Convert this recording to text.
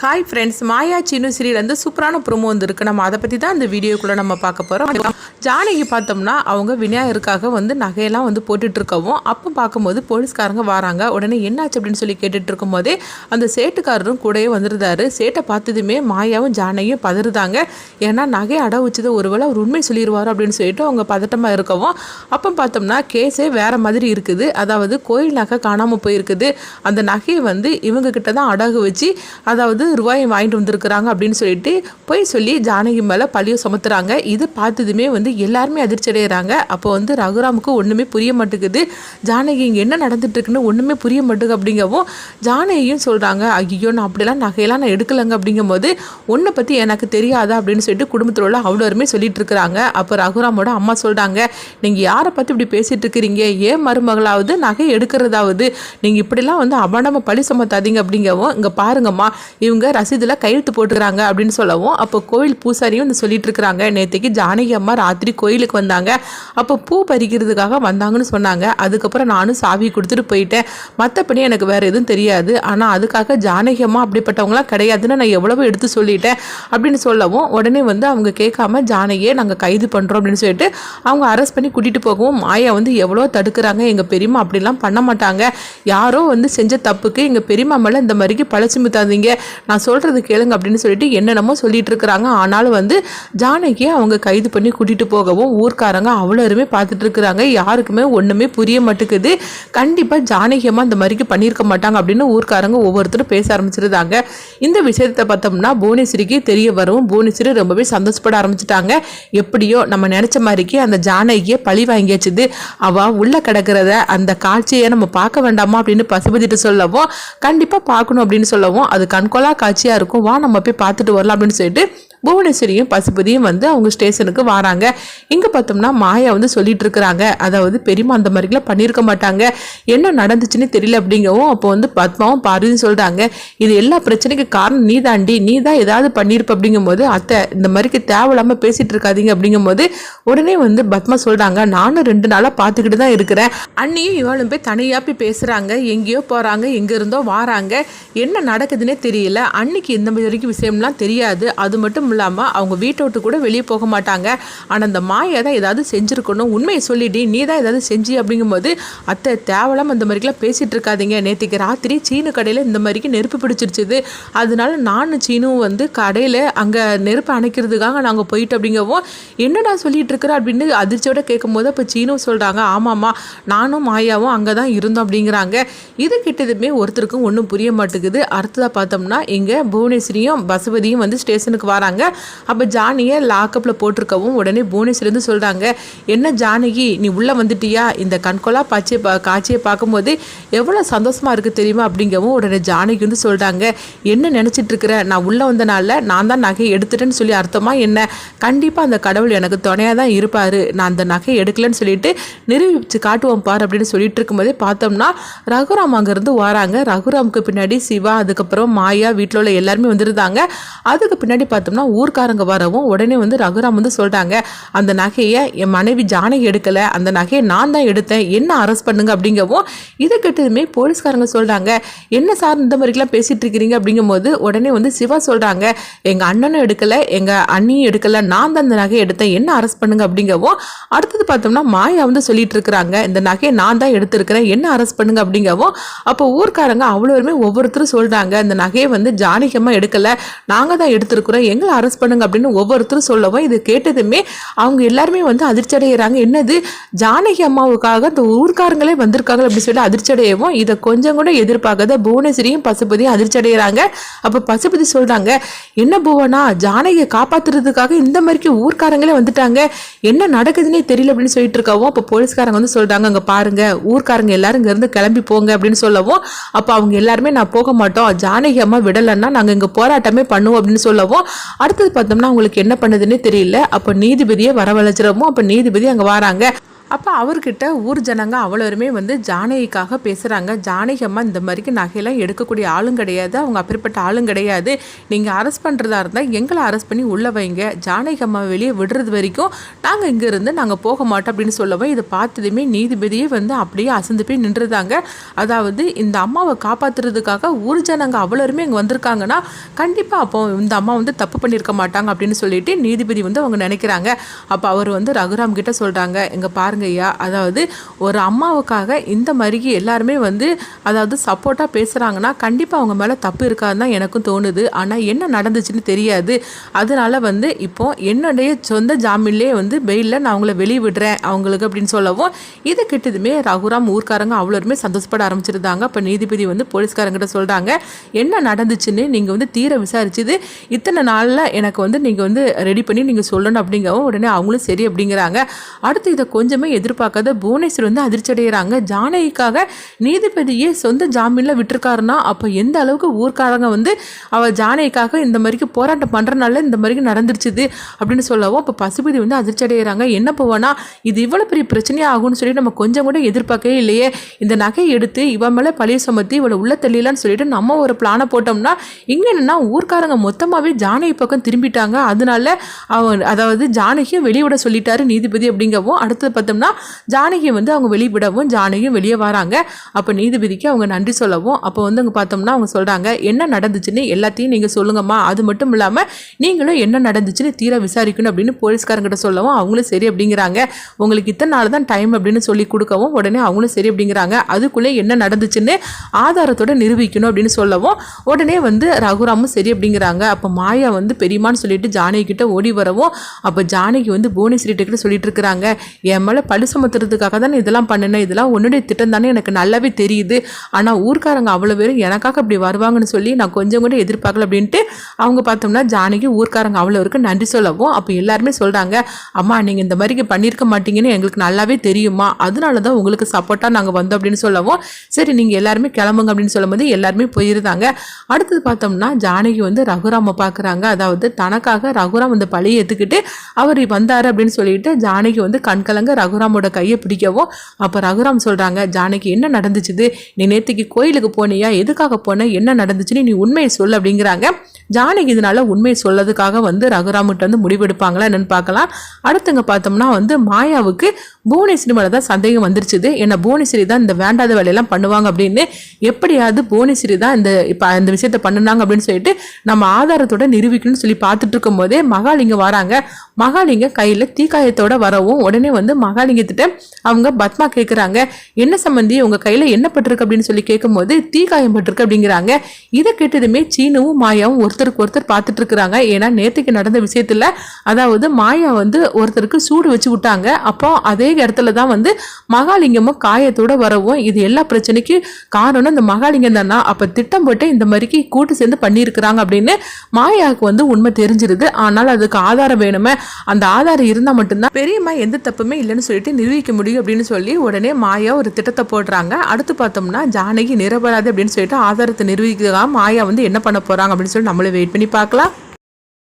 Hi friends மாயா சின்னு சிறிலேருந்து சூப்பரான promo வந்துருக்கு. நம்ம அதை பற்றி தான் இந்த வீடியோக்குள்ளே நம்ம பார்க்க போகிறோம் ஜானகி பார்த்தோம்னா அவங்க விநாயகருக்காக வந்து நகையெல்லாம் வந்து போட்டுட்ருக்கவும் அப்போ பார்க்கும்போது போலீஸ்காரங்க வராங்க. உடனே என்னாச்சு அப்படின்னு சொல்லி கேட்டுட்டு இருக்கும்போதே அந்த சேட்டுக்காரரும் கூடயே வந்துருந்தாரு. சேட்டை பார்த்ததுமே மாயாவும் ஜானகியும் பதறுதாங்க. ஏன்னா நகை அட வச்சது ஒருவேளை அவர் உண்மை சொல்லிடுவார் அப்படின்னு சொல்லிட்டு அவங்க பதட்டமாக இருக்கவும் அப்போ பார்த்தோம்னா கேஸே வேறு மாதிரி இருக்குது. அதாவது கோயில் நகை காணாமல் போயிருக்குது. அந்த நகையை வந்து இவங்கக்கிட்ட தான் அடகு வச்சு அதாவது ரூபாயை வாங்கிட்டு வந்திருக்கிறாங்க அப்படின்னு சொல்லிட்டு போய் சொல்லி ஜானகி மேலே பழியை சுமத்துறாங்க. இது பார்த்ததுமே வந்து எல்லாருமே அதிர்ச்சி அடைகிறாங்க அப்போ வந்து ரகுராமுக்கு ஒன்றுமே புரிய மாட்டேங்குது. ஜானகி இங்கே என்ன நடந்துட்டுருக்குன்னு ஒன்றுமே புரிய மாட்டேங்குது அப்படிங்கவும் ஜானகியும் சொல்கிறாங்க ஐயோ நான் அப்படிலாம் நகையெல்லாம் நான் எடுக்கலைங்க. அப்படிங்கும்போது ஒன்றை பற்றி எனக்கு தெரியாதா? அப்படின்னு சொல்லிட்டு குடும்பத்தில் உள்ள அவ்வளோருமே சொல்லிட்டு இருக்கிறாங்க. அப்போ ரகுராமோட அம்மா சொல்கிறாங்க நீங்கள் யாரை பற்றி இப்படி பேசிட்டு இருக்கிறீங்க? ஏன் மருமகளாவது நகை எடுக்கிறதாவது? நீங்கள் இப்படிலாம் வந்து அவனமாக பழி சுமத்தாதீங்க அப்படிங்கவும் இங்கே பாருங்கம்மா இவங்க ரசீதில் கையெழுத்து போட்டுக்கிறாங்க அப்படின்னு சொல்லவும் அப்போ கோயில் பூசாரியும் வந்து சொல்லிட்டு இருக்கிறாங்க நேற்றுக்கு ஜானகி அம்மா ராத்திரி கோயிலுக்கு வந்தாங்க. அப்போ பூ பறிக்கிறதுக்காக வந்தாங்கன்னு சொன்னாங்க. அதுக்கப்புறம் நானும் சாவி கொடுத்துட்டு போயிட்டேன். மற்றபடி எனக்கு வேறு எதுவும் தெரியாது. ஆனால் அதுக்காக ஜானகி அம்மா அப்படிப்பட்டவங்களாம் கிடையாதுன்னு நான் எவ்வளவோ எடுத்து சொல்லிட்டேன் அப்படின்னு சொல்லவும் உடனே வந்து அவங்க கேட்காம ஜானகியை நாங்கள் கைது பண்ணுறோம் அப்படின்னு சொல்லிட்டு அவங்க அரெஸ்ட் பண்ணி கூட்டிகிட்டு போகவும் மாயா வந்து எவ்வளோ தடுக்கிறாங்க எங்கள் பெரியம்மா அப்படிலாம் பண்ண மாட்டாங்க. யாரோ வந்து செஞ்ச தப்புக்கு எங்கள் பெரியம்மா மேலே இந்த மாதிரிக்கு பழச்சி முத்தாதீங்க. நான் சொல்கிறது கேளுங்க அப்படின்னு சொல்லிட்டு என்னென்னமோ சொல்லிட்டு இருக்கிறாங்க. ஆனாலும் வந்து ஜானகியை அவங்க கைது பண்ணி கூட்டிகிட்டு போகவும் ஊர்க்காரங்க அவ்வளோருமே பார்த்துட்டு இருக்கிறாங்க. யாருக்குமே ஒன்றுமே புரிய மாட்டேங்குது. கண்டிப்பாக ஜானகியமாக இந்த மாதிரிக்கு பண்ணியிருக்க மாட்டாங்க அப்படின்னு ஊர்க்காரங்க ஒவ்வொருத்தரும் பேச ஆரம்பிச்சிருந்தாங்க. இந்த விஷயத்தை பார்த்தோம்னா புவனேஸ்வரிக்கு தெரிய வரும். புவனேஸ்வரி ரொம்பவே சந்தோஷப்பட ஆரம்பிச்சிட்டாங்க. எப்படியோ நம்ம நினச்ச மாதிரிக்கு அந்த ஜானகியை பழி வாங்கியாச்சுது. அவள் உள்ளே கிடக்கிறத அந்த காட்சியை நம்ம பார்க்க வேண்டாமா அப்படின்னு பசுபதிட்டு சொல்லவும் கண்டிப்பாக பார்க்கணும் அப்படின்னு சொல்லவும் அது கண்கொலா காட்சியாக இருக்கும். வா நம்ம போய் பார்த்துட்டு வரலாம் அப்படின்னு சொல்லிட்டு புவனேஸ்வரியும் பசுபதியும் வந்து அவங்க ஸ்டேஷனுக்கு வராங்க. இங்கே பார்த்தோம்னா மாயா வந்து சொல்லிட்டு இருக்கிறாங்க. அதாவது பெரியம்மா அந்த மாதிரிலாம் பண்ணியிருக்க மாட்டாங்க. என்ன நடந்துச்சுன்னு தெரியல அப்படிங்கவும் அப்போ வந்து பத்மாவும் பார்வதியும் சொல்கிறாங்க இது எல்லா பிரச்சனைக்கு காரணம் நீ தாண்டி நீ தான் ஏதாவது பண்ணியிருப்ப அப்படிங்கும்போது அத்தை இந்த மாதிரிக்கு தேவையில்லாமல் பேசிட்டு இருக்காதீங்க அப்படிங்கும்போது உடனே வந்து பத்மா சொல்கிறாங்க நானும் ரெண்டு நாளாக பார்த்துக்கிட்டு தான் இருக்கிறேன். அண்ணியும் இவளும் போய் தனியாக போய் பேசுகிறாங்க எங்கேயோ போகிறாங்க எங்கே இருந்தோ வாராங்க. என்ன நடக்குதுன்னே தெரியல. அன்னைக்கு இந்த வரைக்கும் விஷயம்லாம் தெரியாது. அது மட்டும் இல்லாமல் அவங்க வீட்டை விட்டு கூட வெளியே போக மாட்டாங்க. ஆனால் அந்த மாயை தான் ஏதாவது செஞ்சுருக்கணும். உண்மையை சொல்லிட்டு நீ தான் ஏதாவது செஞ்சு அப்படிங்கும்போது அத்தை தேவலாம் அந்த மாதிரிக்கெலாம் பேசிகிட்டு இருக்காதீங்க. நேற்றுக்கு ராத்திரி சீனு கடையில் இந்த மாதிரிக்கு நெருப்பு பிடிச்சிருச்சுது. அதனால நானும் சீனும் வந்து கடையில் அங்கே நெருப்பு அணைக்கிறதுக்காக நாங்கள் போயிட்டு அப்படிங்கவும் என்னடா சொல்லிட்டு இருக்கிற? அப்படின்னு அதிர்ச்சியோட கேட்கும்போது அப்போ சீனும் சொல்கிறாங்க ஆமாம்மா நானும் மாயாவும் அங்கே தான் இருந்தோம் அப்படிங்கிறாங்க. இது கிட்டதுமே ஒருத்தருக்கும் ஒன்றும் புரிய மாட்டேங்குது. அடுத்ததாக பார்த்தோம்னா இங்கே புவனேஸ்வரியும் பசுபதியும் வந்து ஸ்டேஷனுக்கு வராங்க. அப்போ ஜானியை லாக்கப்பில் போட்டிருக்கவும் உடனே புவனேஸ்வரிந்து சொல்கிறாங்க என்ன ஜானகி நீ உள்ளே வந்துட்டியா? இந்த கண்கொலா பாச்சியை பா காட்சியை பார்க்கும்போது எவ்வளோ சந்தோஷமாக இருக்குது தெரியுமா? அப்படிங்கவும் உடனே ஜானகி வந்து சொல்கிறாங்க என்ன நினச்சிட்டு இருக்கிற நான் உள்ளே வந்தனால நான் தான் நகையை எடுத்துட்டேன்னு சொல்லி அர்த்தமாக என்ன? கண்டிப்பாக அந்த கடவுள் எனக்கு துணையாக தான் இருப்பார். நான் அந்த நகையை எடுக்கலன்னு சொல்லிட்டு நிரூபித்து காட்டுவோம் பார் அப்படின்னு சொல்லிட்டு இருக்கும்போதே பார்த்தோம்னா ரகுராம் அங்கேருந்து வராங்க. ரகுராமுக்கு பின்னாடி சிவா அதுக்கப்புறம் மாயா வீட்டில் உள்ள எல்லாருமே வந்துருந்தாங்க. அதுக்கு பின்னாடி பார்த்தோம்னா ஊர்க்காரங்க வரவும் உடனே வந்து ரகுராம் வந்து சொல்கிறாங்க அந்த நகையை என் மனைவி ஜானகி எடுக்கலை அந்த நகையை நான் தான் எடுத்தேன் என்ன அரெஸ்ட் பண்ணுங்க அப்படிங்கவும் இதை கேட்டதுமே போலீஸ்காரங்க சொல்கிறாங்க என்ன சார் இந்த மாதிரிலாம் பேசிகிட்டு இருக்கிறீங்க அப்படிங்கும்போது உடனே வந்து சிவா சொல்கிறாங்க எங்கள் அண்ணனும் எடுக்கலை எங்கள் அண்ணியும் எடுக்கலை நான் தான் அந்த நகையை எடுத்தேன் என்ன அரெஸ்ட் பண்ணுங்க அப்படிங்கவும் அடுத்தது பார்த்தோம்னா மாயா வந்து சொல்லிட்டு இருக்கிறாங்க இந்த நகையை நான் தான் எடுத்திருக்கிறேன் என்ன அரெஸ்ட் பண்ணுங்க அப்படிங்கவும் அப்போ ஊர்க்காரங்க அவ்வளோருமே ஒவ்வொருத்தரும் சொல்கிறாங்க இந்த நகையை வந்து ஜானகமாக எடுக்கலை நாங்கள் தான் எடுத்திருக்கிறோம் எங்களை அரெஸ்ட் பண்ணுங்க அப்படின்னு ஒவ்வொருத்தரும் சொல்லவும் இது கேட்டதுமே அவங்க எல்லாருமே வந்து அதிர்ச்சி அடைகிறாங்க என்னது? ஜானகி அம்மாவுக்காக இந்த ஊர்க்காரங்களே வந்திருக்காங்க அப்படின்னு சொல்லி அதிர்ச்சி அடையவும் இதை கொஞ்சம் கூட எதிர்பார்க்காத புவனேஸ்வரியும் பசுபதியும் அதிர்ச்சி அடைகிறாங்க அப்போ பசுபதி சொல்கிறாங்க என்ன புவனா ஜானகியை காப்பாத்துறதுக்காக இந்த மாதிரிக்கு ஊர்க்காரங்களே வந்துட்டாங்க. என்ன நடக்குதுன்னே தெரியல அப்படின்னு சொல்லிட்டு இருக்கவும் அப்போ போலீஸ்காரங்க வந்து சொல்கிறாங்க அங்கே பாருங்க ஊர்க்காரங்க எல்லாரும் இங்கேருந்து கிளம்பி போங்க அப்படின்னு சொல்லவும் அப்போ அவங்க எல்லாருமே நான் போக மாட்டோம் ஜானகி அம்மா விடலைன்னா நாங்கள் இங்கே போராட்டமே பண்ணுவோம் அப்படின்னு சொல்லவும் அடுத்தது பார்த்தோம்னா அவங்களுக்கு என்ன பண்ணுதுன்னே தெரியல. அப்போ நீதிபதியை வரவழைச்சிடமோ அப்போ நீதிபதி அங்கே வராங்க. அப்போ அவர்கிட்ட ஊர் ஜனங்க அவ்வளோருமே வந்து ஜானகிக்காக பேசுகிறாங்க ஜானகி அம்மா இந்த மாதிரிக்கு நகையெல்லாம் எடுக்கக்கூடிய ஆளும் கிடையாது. அவங்க அப்படிப்பட்ட ஆளும் கிடையாது. நீங்கள் அரெஸ்ட் பண்ணுறதா இருந்தால் எங்களை அரெஸ்ட் பண்ணி உள்ளே வைங்க. ஜானகி அம்மா வெளியே விடுறது வரைக்கும் நாங்கள் இங்கேருந்து நாங்கள் போக மாட்டோம் அப்படின்னு சொல்லவும் இதை பார்த்ததுமே நீதிபதியே வந்து அப்படியே அசந்து போய் நின்றுதாங்க. அதாவது இந்த அம்மாவை காப்பாற்றுறதுக்காக ஊர் ஜனங்க அவ்வளோருமே இங்கே வந்திருக்காங்கன்னா கண்டிப்பாக அப்போ இந்த அம்மா வந்து தப்பு பண்ணியிருக்க மாட்டாங்க அப்படின்னு சொல்லிட்டு நீதிபதி வந்து அவங்க நினைக்கிறாங்க. அப்போ அவர் வந்து ரகுராம் கிட்ட சொல்கிறாங்க இங்கே பாருங்க ஐயா. அதாவது ஒரு அம்மாவுக்காக இந்த மாதிரி எல்லாருமே வந்து அதாவது சப்போர்ட்டாக பேசுகிறாங்கன்னா கண்டிப்பாக அவங்க மேலே தப்பு இருக்காதுன்னு தான் எனக்கும் தோணுது. ஆனால் என்ன நடந்துச்சுன்னு தெரியாது. அதனால வந்து இப்போ என்னுடைய சொந்த ஜாமீன்லேயே வந்து பெயிலில் நான் அவங்கள வெளியே விடுறேன் அவங்களுக்கு அப்படின்னு சொல்லவும் இது கிட்டதுமே ரகுராம் ஊர்க்காரங்க அவ்வளோருமே சந்தோஷப்பட ஆரம்பிச்சிருந்தாங்க. இப்போ நீதிபதி வந்து போலீஸ்காரங்கிட்ட சொல்கிறாங்க என்ன நடந்துச்சுன்னு நீங்கள் வந்து தீர விசாரிச்சுது. இத்தனை நாளில் எனக்கு வந்து நீங்கள் வந்து ரெடி பண்ணி நீங்கள் சொல்லணும் அப்படிங்கவும் உடனே அவங்களும் சரி அப்படிங்கிறாங்க. அடுத்து இதை கொஞ்சமே எதிர்பார்க்காத புவனேஸ்வர் வந்து அதிர்ச்சி அடைகிறாங்க ஜானகிக்காக நீதிபதியே சொந்த ஜாமீனில் விட்டுருக்காருன்னா அப்போ எந்த அளவுக்கு ஊர்க்காரங்க வந்து அவள் ஜானகிக்காக இந்த மாதிரிக்கு போராட்டம் பண்ணுறனால இந்த மாதிரிக்கு நடந்துருச்சுது அப்படின்னு சொல்லவும் அப்போ பசுபதி வந்து அதிர்ச்சி அடைகிறாங்க என்ன போவானா இது இவ்வளோ பெரிய பிரச்சனையாக ஆகும்னு சொல்லி நம்ம கொஞ்சம் கூட எதிர்பார்க்கவே இல்லையே. இந்த நகையை எடுத்து இவன் மேலே பழைய சுமத்தி இவளை உள்ள தெரியலான்னு சொல்லிட்டு நம்ம ஒரு பிளானை போட்டோம்னா இங்கே என்னென்னா ஊர்க்காரங்க மொத்தமாகவே ஜானகி பக்கம் திரும்பிட்டாங்க. அதனால அவன் அதாவது ஜானகியும் வெளியே சொல்லிட்டாரு நீதிபதி அப்படிங்கவும் அடுத்தது பார்த்தோம்னா ஜானகியை வந்து அவங்க வெளிவிடவும் ஜானகியும் வெளியே வராங்க. அப்போ நீதிபதிக்கு அவங்க நன்றி சொல்லவும் அப்போ வந்து அங்கே பார்த்தோம்னா அவங்க சொல்கிறாங்க என்ன நடந்துச்சுன்னு எல்லாத்தையும் நீங்கள் சொல்லுங்கம்மா. அது மட்டும் இல்லாமல் நீங்களும் என்ன நடந்துச்சுன்னு தீர விசாரிக்கணும் அப்படின்னு போலீஸ்காரங்கிட்ட சொல்லவும் அவங்களும் சரி அப்படிங்கிறாங்க. உங்களுக்கு இத்தனை நாள் தான் டைம் அப்படின்னு சொல்லி கொடுக்கவும் உடனே அவங்களும் சரி அப்படிங்கிறாங்க. அதுக்குள்ளே என்ன நடந்துச்சுன்னு ஆதாரத்தோட நிரூபிக்கணும் அப்படின்னு சொல்லவும் உடனே வந்து ரகுராமும் சரி அப்படிங்கிறாங்க. அப்போ மாயா வந்து பெரியமான்னு சொல்லிட்டு ஜானகி கிட்ட ஓடி வரவும் அப்போ ஜானகி வந்து புவனேஸ்வரிட்ட கிட்ட சொல்லிட்டு இருக்கிறாங்க. என் மேலே பழி சுமத்துறதுக்காக தானே இதெல்லாம் பண்ணினேன். இதெல்லாம் உன்னுடைய திட்டம் தானே. எனக்கு நல்லாவே தெரியுது. ஆனால் ஊர்க்காரங்க அவ்வளோ பேரும் எனக்காக இப்படி வருவாங்கன்னு சொல்லி நான் கொஞ்சம் கூட எதிர்பார்க்கல அப்படின்ட்டு அவங்க பார்த்தோம்னா ஜானகி ஊர்க்காரங்க அவ்வளோ இருக்கு நன்றி சொல்லவும் அப்போ எல்லாருமே சொல்கிறாங்க அம்மா நீங்கள் இந்த மாதிரி பண்ணியிருக்க மாட்டீங்கன்னு எங்களுக்கு நல்லாவே தெரியுமா? அதனால தான் உங்களுக்கு சப்போர்ட்டாக நாங்கள் வந்தோம் அப்படின்னு சொல்லவும் சரி நீங்கள் எல்லாருமே கிளம்புங்க அப்படின்னு சொல்லும்போது எல்லாருமே போயிருந்தாங்க. அடுத்தது பார்த்தோம்னா ஜானகி வந்து ரகுராமை பார்க்குறாங்க. அதாவது தனக்காக ரகுராம் அந்த பழைய ஏற்றுக்கிட்டு அவர் வந்தார் அப்படின்னு சொல்லிட்டு ஜானகி வந்து கண்கலங்க ரகு ரகுராமோட கையை பிடிக்கவும் அப்போ ரகுராம் சொல்கிறாங்க ஜானகி என்ன நடந்துச்சுது? நீ நேற்றுக்கு கோயிலுக்கு போனியா? எதுக்காக போன? என்ன நடந்துச்சுன்னு நீ உண்மையை சொல்லு அப்படிங்கிறாங்க. ஜானகி இதனால உண்மையை சொல்லதுக்காக வந்து ரகுராம்கிட்ட வந்து முடிவெடுப்பாங்களா என்னன்னு பார்க்கலாம். அடுத்தங்க பார்த்தோம்னா வந்து மாயாவுக்கு புவனேஸ்வரி மேலே தான் சந்தேகம் வந்துருச்சுது. என்ன புவனேஸ்வரி தான் இந்த வேண்டாத வேலையெல்லாம் பண்ணுவாங்க அப்படின்னு? எப்படியாவது புவனேஸ்வரி தான் இந்த இப்போ இந்த விஷயத்த பண்ணுனாங்க அப்படின்னு சொல்லிட்டு நம்ம ஆதாரத்தோட நிரூபிக்கணும்னு சொல்லி பார்த்துட்டு இருக்கும் போதே மகாலிங்கம் வராங்க. மகாலிங்கம் கையில் தீக்காயத்தோட வரவும் உடனே வந்து மகாலிங்கத்திட்ட அவங்க பத்மா கேட்குறாங்க என்ன சம்மந்தி உங்கள் கையில் என்ன பட்டிருக்கு அப்படின்னு சொல்லி கேட்கும்போது தீக்காயம் பட்டிருக்கு அப்படிங்கிறாங்க. இதை கேட்டதுமே சீனுவும் மாயாவும் ஒருத்தருக்கு ஒருத்தர் பார்த்துட்டு இருக்கிறாங்க. ஏன்னா நேற்றுக்கு நடந்த விஷயத்தில் அதாவது மாயா வந்து ஒருத்தருக்கு சூடு வச்சு விட்டாங்க. அப்போ அதே இடத்துல தான் வந்து மகாலிங்கமும் காயத்தோட வரவும் இது எல்லா பிரச்சனைக்கும் காரணம் இந்த மகாலிங்கம் தானா? அப்போ திட்டம் போட்டு இந்த மாதிரிக்கு கூட்டு சேர்ந்து பண்ணியிருக்கிறாங்க அப்படின்னு மாயாவுக்கு வந்து உண்மை தெரிஞ்சிருது. ஆனால் அதுக்கு ஆதாரம் வேணுமே. அந்த ஆதாரம் இருந்தால் மட்டும்தான் பெரியம்மா எந்த தப்புமே இல்லைன்னு சொல்லிட்டு நிரூபிக்க முடியும் அப்படின்னு சொல்லி உடனே மாயா ஒரு திட்டத்தை போடுறாங்க. அடுத்து பார்த்தோம்னா ஜானகி நிரபராது அப்படின்னு சொல்லிட்டு ஆதாரத்தை நிரூபிக்கிறதுக்காக மாயா வந்து என்ன பண்ண போகிறாங்க அப்படின்னு சொல்லி நம்மளே வெயிட் பண்ணி பார்க்கலாம்.